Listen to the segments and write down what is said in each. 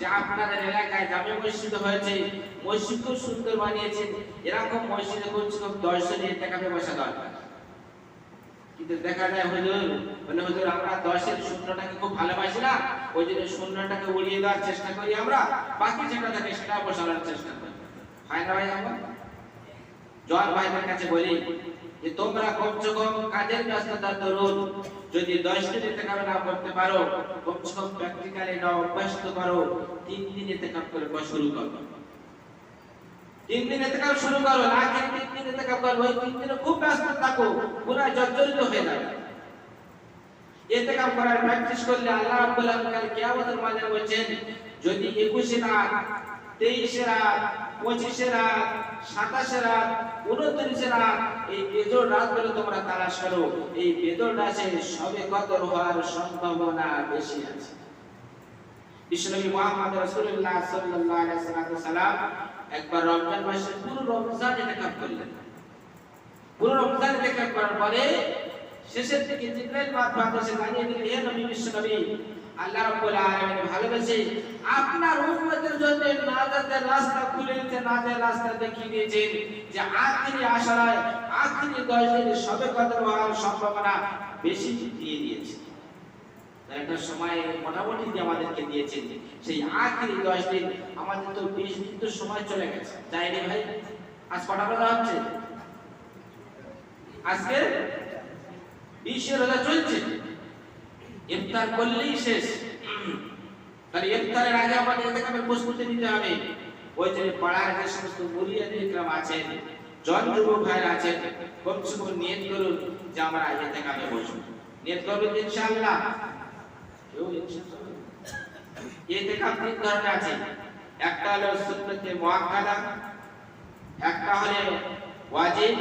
যে এলাকায় জামে মসজিদ হয়েছে। মসজিদ খুব সুন্দর বানিয়েছেন। এরকম মসজিদে কমসে কম দশ জন এতেকাবে বসা দরকার। কিন্তু দেখা যায় হুজুর বলে হুজুর, আমরা দশের শূন্যটাকে খুব ভালোবাসি না? ওই জন্য শূন্যটাকে উড়িয়ে দেওয়ার চেষ্টা করি আমরা। বাকি যেটা থাকে সেটা বসানোর চেষ্টা করি। হয় না ভাই আমরা? জল ভাইদের কাছে বলি যে তোমরা কমসে কম কাজের ব্যস্ততার দরুন যদি দশ দিনে কারও না করতে পারো কমসে কম প্র্যাকটিক্যালি না অভ্যাস তো করো, তিন দিনে কাপ করে শুরু করো। তিন দিনে কাপ শুরু করো তিন দিনে কাপ করো, ওই তিন দিনে খুব ব্যস্ত থাকো জর্জরিত হয়ে যাবে। এতে কাপ করার প্র্যাকটিস করলে আল্লাহ মাঝে যদি 21 রাত 23 রাত 25 রাত 27 রাত 29 রাত, এই বেজোড় রাতগুলো তোমরা তালাশ করো এই বেজোড় রাতে সবে কদর হওয়ার সম্ভাবনা বেশি আছে। বিশ্বনবী মুহাম্মদ রাসূলুল্লাহ সাল্লাল্লাহু আলাইহি একবার রমজান মাসে পুরো রমজান করলেন। পুরো রমজান করার পরে শেষের দিকে জিবরাইল দিলেন, হে নবী বিশ্বনবী, আল্লাহ রাব্বুল আলামিন ভালোবেসে আপনার উম্মতের জন্য নাজাতের রাস্তা খুলে দিতে নাজাতের রাস্তা দেখিয়ে দিয়েছেন যে আখিরি আশারায় আখিরি 10 দিনে সবে কদর হওয়ার সম্ভাবনা বেশি দিয়ে দিয়েছে। একটা মোটামুটি আমাদেরকে দিয়েছেন সেই আখিরি 10 দিন, আমাদের তো 20 দিন তো সময় চলে গেছে। যায়নি ভাই? আজ কটা বেলা হচ্ছে? আজকে বিশের রোজা চলছে। ইফতার করলেই শেষ। তাহলে ইফতারের আগে আমাদের এতেকামের প্রস্তুতি নিতে হবে। ওই যে পাড়ার যে সমস্ত মুরিয়াদ ইকরাম আছেন জন যুবক ভাইরা আছেন কমসে কম নিয়ত করুন যে আমরা এতেকামে বসবো নিয়ত করবেন ইনশাআল্লাহ কেউ ইনশাআল্লাহ এতেকাম তিন ধরনের আছে একটা হলো সুন্নতে মুআক্কাদা একটা হলো ওয়াজিব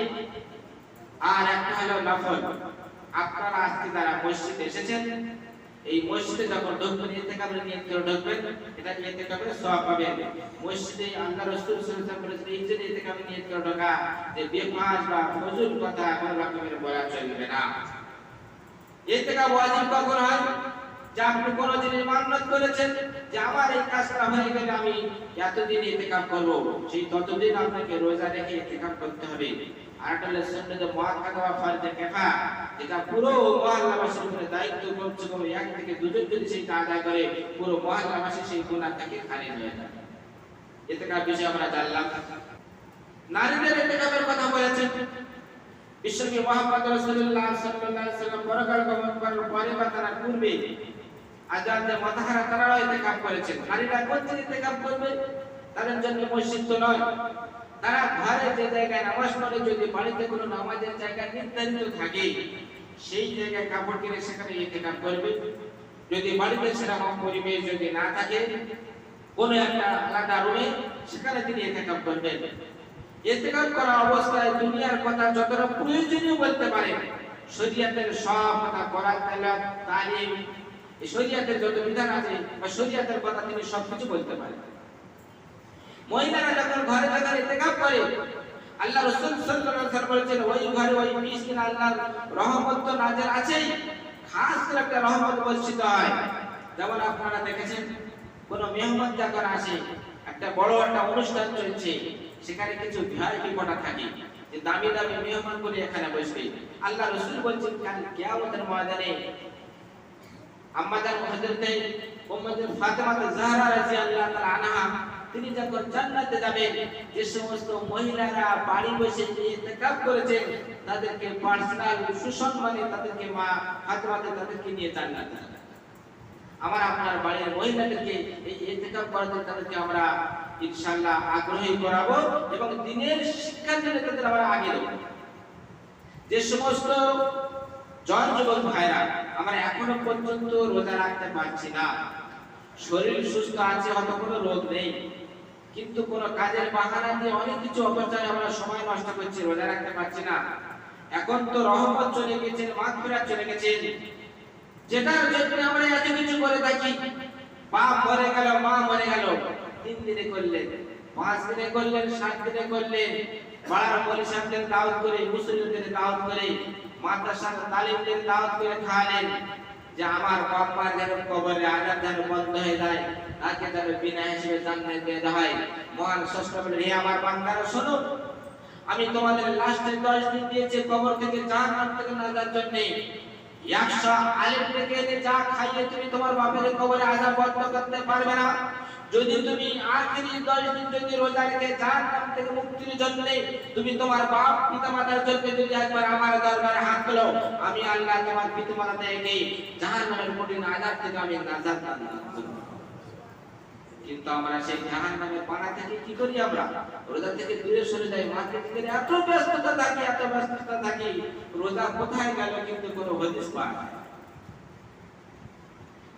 আর একটা হলো নফল আপনারা আজকে যারা মসজিদে এসেছেন এই মসজিদে যখন ঢুকবেন নিয়ে ঢুকবেন, এটা পাবেন। মসজিদে আল্লাহ রাসূল সাল্লাল্লাহু আলাইহি ঢোকা, যে বেফাস বা ফজুল কথা কোনো রকমের বলা চলবে না। ওয়াজিব কখন হয়? যে আপনি জিনিস মান্যত করেছেন, যে আমার এই কাজটা হয়ে গেলে আমি এতদিন এতে কাপ করব, সেই ততদিন আপনাকে রোজা রেখে এতে কাপ করতে হবে। আর একটা হলো সুন্নাতে মুআক্কাদা পুরো মহল্লাবাসীর উপরে দায়িত্ব কমসে কম এক থেকে দুজন যদি সেটা আদায় করে, পুরো মহল্লাবাসী সেই যাবে। এতেকার বিষয়ে আমরা জানলাম নারীদের কথা বলেছেন। বিশ্বনবী মুহাম্মদ রাসূলুল্লাহ সাল্লাল্লাহু পরকাল গমন পরে বা তার পূর্বে আজাদে মাতাহারা তারাও করেছেন। নারীরা কোন দিন এতেকাব করবে? তাদের জন্য মসজিদ তো নয়। তারা ঘরে যে জায়গায় নামাজ পড়ে, যদি বাড়িতে কোনো নামাজের জায়গা নির্ধারিত থাকে, সেই জায়গায় কাপড় কিনে সেখানে ইতিকাফ করবে। যদি বাড়িতে সেরকম পরিবেশ যদি না থাকে, কোনো একটা আলাদা রুমে সেখানে তিনি ইতিকাফ করবেন। ইতিকাফ করা অবস্থায় দুনিয়ার কথা যতটা প্রয়োজনীয় বলতে পারে, শরীয়তের সব কথা করার তেলাওয়াত এই শরীয়তের যত বিধান আছে, বা শরীয়তের কথা তিনি সবকিছু বলতে পারেন। মহিলারা যখন ঘরে যখন ইতিকাফ করে, আল্লাহ রাসূল সাল্লাল্লাহু বলেছেন, ওই ঘরে ওই 20 দিন আল্লাহর রহমত তো নাযিল আছেই। খাস করে একটা রহমত বর্ষিত হয়। যেমন আপনারা দেখেছেন, কোন মেহমান যখন আসে, একটা বড় একটা অনুষ্ঠান চলছে, সেখানে কিছু ভিআইপি কোটা থাকে, যে দামি দামি মেহমান করে এখানে বসবে। আল্লাহ রাসূল বলছেন, কাল কিয়ামতের ময়দানে আম্মাজান হযরতে উম্মুল ফাতেমা জাহরা রাদিয়াল্লাহু তাআলা আনহা তিনি যখন জান্নাতে যাবেন, যে সমস্ত মহিলারা বাড়ি বসে ইতিকাফ করেছেন তাদেরকে পার্সোনাল সুসম্মানে তাদেরকে মা ফাতেমাতে তাদেরকে নিয়ে জান্নাতে আমার আপনার বাড়ির মহিলাদেরকে এই ইতিকাফ করাতে তাদেরকে আমরা ইনশাআল্লাহ আগ্রহী করাবো এবং দিনের শিক্ষার জন্য তাদের আমরা আগে দেবো। যে সমস্ত জন যুবক ভাইরা, আমরা এখনও পর্যন্ত রোজা রাখতে পারছি না। শরীর সুস্থ আছে অত কোনো রোগ নেই। কিন্তু কোনো কাজের বাহানা দিয়ে অনেক কিছু অপচয় আমরা সময় নষ্ট করছি, রোজা রাখতে পারছি না। এখন তো রহমত চলে গেছে মাগফিরাত চলে গেছে যেটার জন্য আমরা এত কিছু করে থাকি। বাপ মরে গেল, মা মরে গেল, তিন দিনে করলেন, পাঁচ দিনে করলেন, সাত দিনে করলেন পাড়ার পরিষদের দাওয়াত করে মুসলিমদের দাওয়াত করে, মাদ্রাসার তালিমদের দাওয়াত করে খাওয়ালেন। যে আমার বাপ মা যেন কবরে আজাদ যেন বন্ধ হয়ে যায়। যাবে বিনা হিসেবে দেওয়া হয়। মহান ষষ্ঠ হে আমার শোনো, আমি তোমাদের দশ দিন দিয়েছি, কবর থেকে জাহান্নাম থেকে নাজার জন্য। একশো থেকে খাইয়ে তুমি তোমার বাপের কবরে বন্ধ করতে পারবে না। যদি তুমি আখেরি দশ দিন যদি রোজা রেখে জাহান্নাম থেকে মুক্তির জন্য তুমি তোমার বাপ পিতা মাতার জন্য যদি একবার আমার দরবারে হাত তোলো, আমি আল্লাহ তোমার পিতা মাতা থেকে জাহান্নামের কঠিন আজাব থেকে আমি নাজাত দান। কিন্তু আমরা সেই জাহান নামের পানা থেকে কি করি আমরা? রোজা থেকে দূরে সরে যাই, মার্কেট থেকে এত ব্যস্ততা থাকি, এত ব্যস্ততা থাকি, রোজা কোথায় গেল কিন্তু কোনো হদিস পায় না।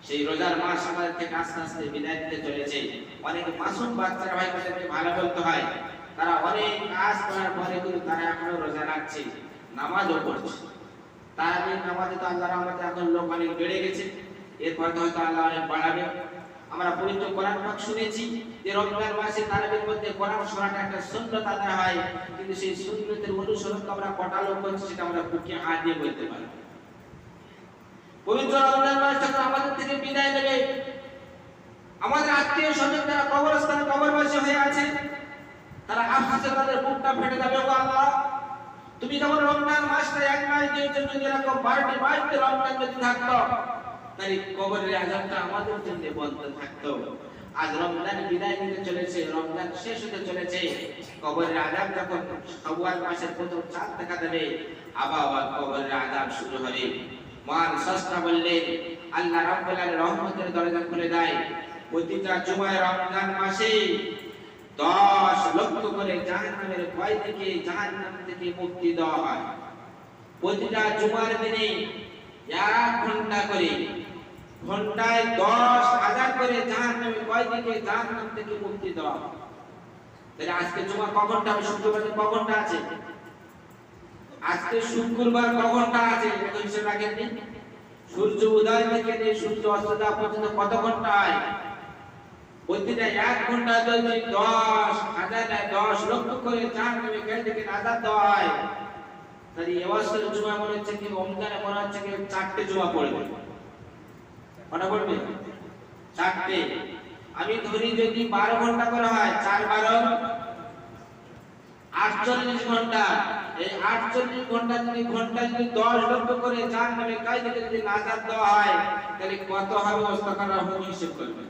সেই রোজার মাস আমাদের থেকে আস্তে আস্তে বিদায় দিতে চলেছে। অনেক মাসুম বাচ্চারা ভাই তাদেরকে ভালো বলতে হয়। তারা অনেক কাজ করার পরে কিন্তু তারা এখনও রোজা রাখছে, নামাজও পড়ছে। তারাবির নামাজে তো আল্লাহর রহমতে এখন লোক অনেক বেড়ে গেছে। এরপর তো হয়তো আল্লাহ অনেক বাড়াবে। আমরা পবিত্র কোরআন পাক শুনেছি যে রমজান মাসে তারাবির মধ্যে কোরআন শোনাটা একটা সুন্নত আদায় হয়, কিন্তু সেই সুন্নতের অনুসরণ আমরা কটা লোক করছি সেটা আমরা বুকে হাত দিয়ে বলতে পারি। পবিত্র রমজান মাস যখন আমাদের থেকে বিদায় নেবে, আমাদের আত্মীয় স্বজন যারা কবরস্থানে কবরবাসী হয়ে আছে, তারা আফসোসে তাদের বুকটা ফেটে যাবে, ও আল্লাহ। তুমি যখন রমজান মাসটা এক মাস দিয়েছ, যদি এরকম বারোটি মাসতে রমজান যদি থাকতো তাই কবরের আজাবটা আমাদের জন্য বন্ধ থাকতো। আজ রমজান বিদায় নিতে চলেছে, রমজান শেষ হতে চলেছে। কবরের আজাব যখন শাওয়াল মাসের প্রথম চাঁদ দেখা দেবে আবার কবরের আজাব শুরু হবে। মহান সস্তা বললেন, আল্লাহ রাব্বুল রহমতের দরজা খুলে দেয়। প্রতিটা জুমায় রমজান মাসে দশ লক্ষ করে জাহান্নামের ভয় থেকে জাহান্নাম থেকে মুক্তি দেওয়া হয়। প্রতিটা জুমার দিনে এক ঘণ্টা করে ঘন্টায় দশ হাজার করে জাহান্নামের ভয় থেকে জাহান্নাম থেকে মুক্তি দেওয়া তাহলে আজকে জুমা ক ঘণ্টা হবে? শুক্রবার ক ঘণ্টা আছে? আজকে শুক্রবার কখনটা আছে? একটু হিসেব সূর্য উদয় থেকে নিয়ে সূর্য অস্ত যাওয়া পর্যন্ত কত ঘণ্টা হয়? প্রতিটা এক ঘণ্টা যদি দশ হাজার দশ লক্ষ করে চার নেমে গেলে থেকে নাজার দেওয়া হয়। তাহলে এবছর জুমা মনে হচ্ছে কি? রমজানে মনে হচ্ছে কি? চারটে জুমা পড়বে কটা পড়বে চারটে। আমি ধরি যদি বারো ঘণ্টা করে হয়, চার বারো। আটচল্লিশ ঘণ্টা। এই আটচল্লিশ ঘণ্টা যদি ঘণ্টা যদি দশ লক্ষ করে চার নামে কাজ যদি নাজার দেওয়া হয়, তাহলে কত হবে ওস্তাকারা হিসেব করবে?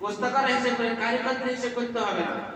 ওস্তাকার হিসেব করে কারিগর হিসেব করতে হবে না।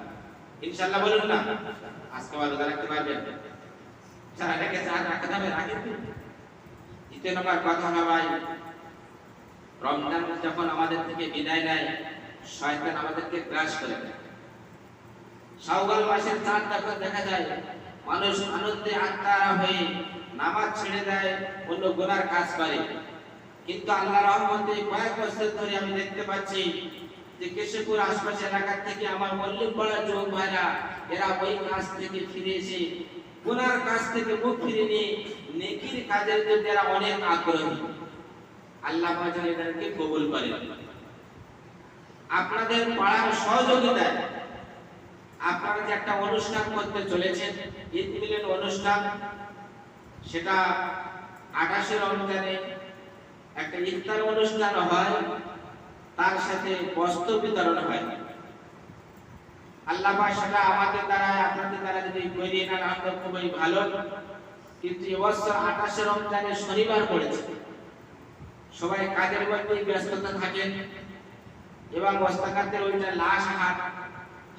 ইনশাআল্লাহ বলুন না। আজকে আবার রোজা রাখতে পারবেন যারা রেখেছে রাখতে হবে রাখেন দ্বিতীয় নম্বর কথা হলো ভাই। রমজান যখন আমাদের থেকে বিদায় নেয়, শয়তান আমাদেরকে গ্রাস করে দেয়। শাওয়াল মাসের চাঁদ যখন দেখা যায়, মানুষ আনন্দে আত্মারা হয়ে নামাজ ছেড়ে দেয়, অন্য গুনার কাজ করে। কিন্তু আল্লাহ রহমতে কয়েক বছর ধরে আমি দেখতে পাচ্ছি যে কেশবপুর আশপাশ এলাকা থেকে আমার মল্লিক পাড়ার যুবক ভাইরা, এরা ওই কাজ থেকে ফিরে এসে গুনার কাজ থেকে মুখ ফিরে নিয়ে নেকির কাজের জন্য এরা অনেক আগ্রহী। আল্লাহ যেন এদেরকে কবুল করে আপনাদের পাড়ার সহযোগিতায় আপনারা যে একটা অনুষ্ঠান করতে চলেছেন, ঈদ মিলন অনুষ্ঠান, সেটা আঠাশে রমজানে একটা ইফতার অনুষ্ঠান হয়। তার সাথে বস্ত্র বিতরণ হয়। আল্লাহ সেটা আমাদের দ্বারা, আপনাদের দ্বারা যদি করিয়ে নেন আমাদের খুবই ভালো। কিন্তু এবছর আঠাশে রমজানে শনিবার পড়েছে। সবাই কাজের মধ্যে ব্যস্ততা থাকেন এবং বস্তাকারদের ওইটা লাশ হাট,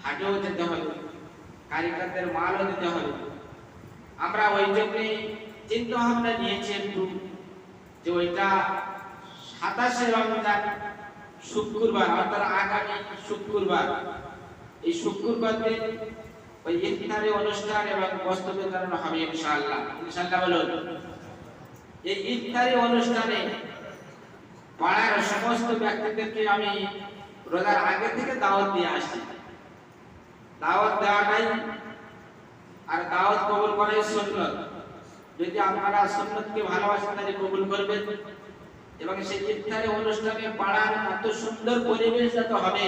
হাটেও যেতে হবে। কারিগরদের মালও দিতে হবে। আমরা ওই জন্যে চিন্তা ভাবনা নিয়েছি একটু যে ওইটা সাতাশে রমজান শুক্রবার অর্থাৎ আগামী শুক্রবার। এই শুক্রবার ওই ইফতারি অনুষ্ঠান এবং বস্ত্র বিতরণ হবে ইনশাআল্লাহ। ইনশাআল্লাহ বলুন এই ইফতারি অনুষ্ঠানে পাড়ার সমস্ত ব্যক্তিদেরকে আমি রোজার আগে থেকে দাওয়াত দিয়ে আসছি। দাওয়াত দেওয়াটাই আর দাওয়াত কবুল করাই সুন্নত। যদি আপনারা সুন্নতকে ভালোবাসেন তাহলে কবুল করবেন। এবং সেই ইফতারি অনুষ্ঠানে পাড়ার এত সুন্দর পরিবেশ যাতে হবে,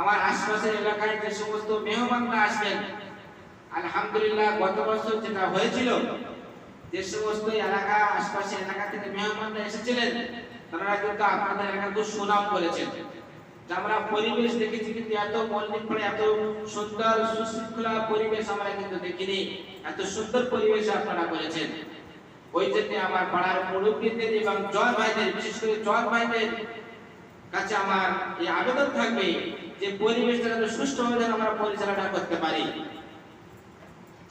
আমার আশপাশের এলাকায় যে সমস্ত মেহমানরা আসবেন, আলহামদুলিল্লাহ গত বছর যেটা হয়েছিল, যে সমস্ত এলাকা, আশপাশের এলাকা থেকে মেহমানরা এসেছিলেন, তারা কিন্তু আপনাদের এলাকা খুব সুনাম করেছেন। আমরা পরিবেশ দেখেছি কিন্তু এত মল্লিক পরে এত সুন্দর সুশৃঙ্খলা পরিবেশ আমরা কিন্তু দেখিনি। এত সুন্দর পরিবেশ আপনারা করেছেন। ওই জন্য আমার পাড়ার মুরব্বীদের এবং জয় ভাইদের, বিশেষ করে জয় ভাইদের কাছে আমার এই আবেদন থাকবে যে পরিবেশটা যাতে সুষ্ঠুভাবে যেন আমরা পরিচালনা করতে পারি।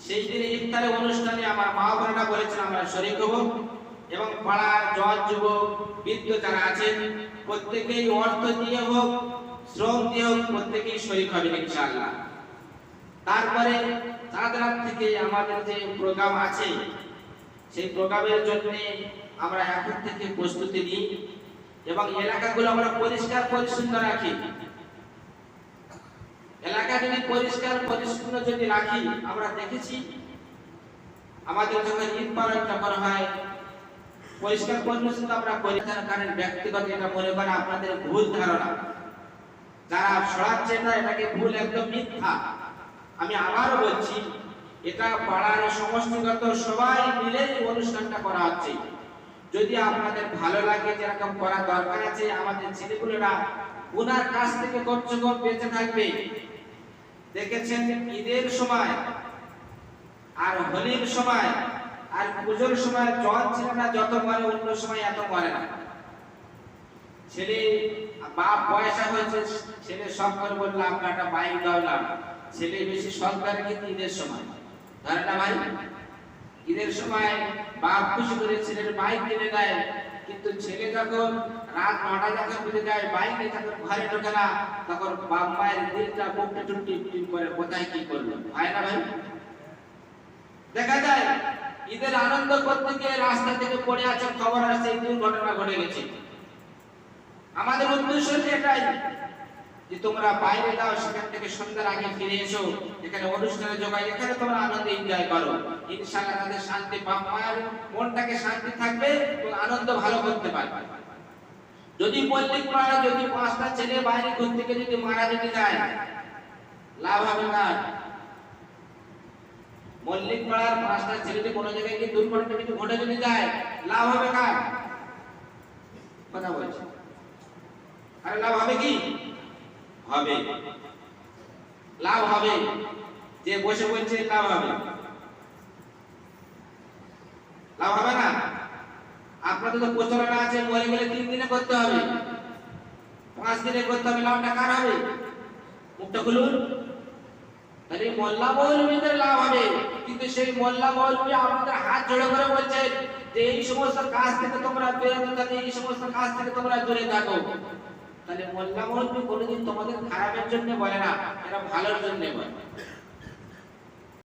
সেই দিনে ইফতারের অনুষ্ঠানে আমার মা বোনেরা বলেছেন, আমরা শরীর হব। এবং পাড়ার জজ যুবক, বৃদ্ধ যারা আছেন, প্রত্যেকেই অর্থ দিয়ে হোক, শ্রম দিয়ে হোক, প্রত্যেকেই শরীর হবে ইনশাআল্লাহ। তারপরে চাঁদ রাত থেকে আমাদের যে প্রোগ্রাম আছে সেই প্রোগ্রামের জন্য আমরা এখন থেকে প্রস্তুতি নিই এবং এলাকাগুলো আমরা পরিষ্কার পরিচ্ছন্ন রাখি। এলাকা যদি পরিষ্কার পরিচ্ছন্ন যদি রাখি, আমরা দেখেছি আমাদের যখন ঈদ পালনটা করা হয়, পরিষ্কার পরিচ্ছন্ন আমরা করি তার কারণ ব্যক্তিগত এটা মনে করে আপনাদের ভুল ধারণা। যারা ছড়াচ্ছে না এটাকে ভুল একদম মিথ্যা। আমি আবারও বলছি এটা পাড়ার সমষ্টিগত সবাই মিলে এই অনুষ্ঠানটা করা হচ্ছে। যদি আপনাদের ভালো লাগে, যেরকম করা দরকার আছে, আমাদের ছেলেগুলোরা ওনার কাছ থেকে কমসে কম বেঁচে থাকবে। দেখেছেন, ঈদের সময় আর হোলির সময় আর পুজোর সময় জল ছেলেরা যত মরে অন্য সময় এত মরে না। ছেলে, বাপ পয়সা হয়েছে, ছেলে সব করে বলল আপনার একটা বাইক দাওলাম ছেলে বেশি শখ করে কিন্তু ঈদের সময়। ধরে না ভাই, ঈদের সময় বাপ খুশি করে ছেলের বাইক কিনে দেয়, কিন্তু ছেলে যখন রাত নটা যখন বেজে যায়, বাইক যখন ঘরে ঢোকে না, তখন বাপ মায়ের দিলটা বুকটা টুন টিপ করে, কোথায় কি করল? হয় না ভাই? দেখা যায়, ঈদের আনন্দ করতে গিয়ে রাস্তা থেকে পড়ে আছে খবর আসছে এই দুর্ঘটনা ঘটে গেছে। আমাদের উদ্দেশ্য এটাই যে তোমরা বাইরে যাও, সেখান থেকে সন্ধ্যার আগে ফিরে এসো। এখানে অনুষ্ঠানে যোগাই এখানে তোমরা আনন্দ এনজয় করো। ইনশাআল্লাহ তাদের শান্তি বাপ মনটাকে শান্তি থাকবে আনন্দ ভালো করতে পারবে। যদি মল্লিক পাড়া যদি পাঁচটা ছেলে বাইরে ঘুর থেকে যদি মারা যেতে যায়, লাভ হবে না। মল্লিক পাড়ার পাঁচটা ছেলে যদি কোনো জায়গায় গিয়ে দুর্ঘটনা কিছু ঘটে যদি যায়, লাভ হবে না কথা বলছি। আরে লাভ হবে কি? হবে। লাভ হবে। যে বসে বলছে লাভ হবে। লাভ হবে না? আপনাদের তো প্রচারণা আছে মরে গেলে তিন দিনে করতে হবে। পাঁচ দিনে করতে হবে লাভটা কার হবে? মুখটা খুলুন। তাহলে মোল্লা মৌলবীদের লাভ হবে। কিন্তু সেই মোল্লা মৌলবী আমাদের হাত জোড়ে করে বলছেন যে, এই সমস্ত কাজ থেকে তোমরা বিরত এই সমস্ত কাজ থেকে তোমরা দূরে থাকো। তাহলে মোল্লা মৌলবী কোনোদিন তোমাদের খারাপের জন্য বলে না এরা ভালোর জন্য বলে।